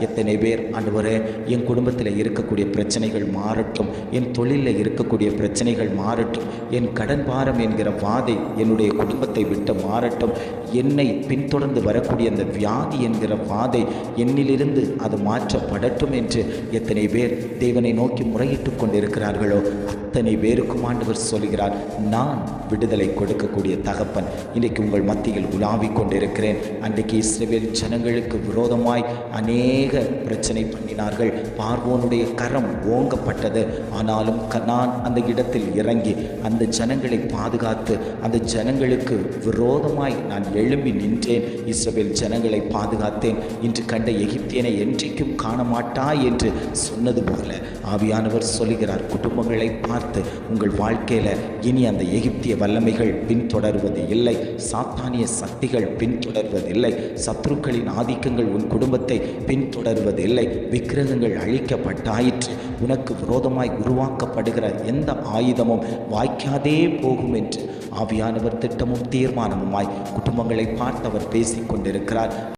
எத்தனை பேர் ஆண்டவரே என் குடும்பத்தில் இருக்கக்கூடிய பிரச்சனைகள் மாறட்டும் என் தொழிலில் இருக்கக்கூடிய பிரச்சனைகள் மாறட்டும் என் கடன் பாரம் என்கிற வாதை என்னுடைய குடும்பத்தை விட்டு மாறட்டும் என்னை பின்தொடர்ந்து வரக்கூடிய அந்த வியாதி என்கிற வாதை என்னிலிருந்து அது மாற்றப்படட்டும் என்று எத்தனை பேர் தேவனை நோக்கி முறையிட்டு கொண்டிருக்கிறார்களோ அத்தனை பேருக்கும் ஆண்டவர் சொல்கிறார் நான் விடுதலை கொடுக்கக்கூடிய தகப்பன். இன்றைக்கு உங்கள் மத்தியில் உலாவிக் கொண்டிருக்கிறேன். அன்றைக்கு இஸ்ரேவேல் ஜனங்களுக்கு விரோதமாய் அநேக பிரச்சனை பண்ணினார்கள். பார்வோனுடைய கரம் ஓங்கப்பட்டது. ஆனாலும் க- நான் அந்த இடத்தில் இறங்கி அந்த ஜனங்களை பாதுகாத்து அந்த ஜனங்களுக்கு விரோதமாய் நான் எழும்பி நின்றேன். இஸ்ரவேல் ஜனங்களை பாதுகாத்தேன். இன்று கண்ட எகிப்தியனை என்றைக்கும் காண மாட்டாய் என்று சொன்னது போல ஆவியானவர் சொல்லுகிறார் குடும்பங்களை பார்த்து உங்கள் வாழ்க்கையில் இனி அந்த எகிப்திய வல்லமைகள் பின்தொடர்வது இல்லை. சாத்தானிய சக்திகள் பின்தொடர்வதில்லை சத்ருக்களின் ஆதிக்கங்கள் உன் குடும்பத்தை பின்தொடர்வதில்லை விக்கிரகங்கள் அழிக்கப்பட்டாயிற்று. உனக்கு விரோதமாய் உருவாக்கப்படுகிற எந்த ஆயுதமும் வாய்க்காதே போகும் என்று ஆவியானவர் திட்டமும் தீர்மானமுமாய் குடும்பங்களை பார்த்து அவர் பேசிக்கொண்டிருக்கிறார்.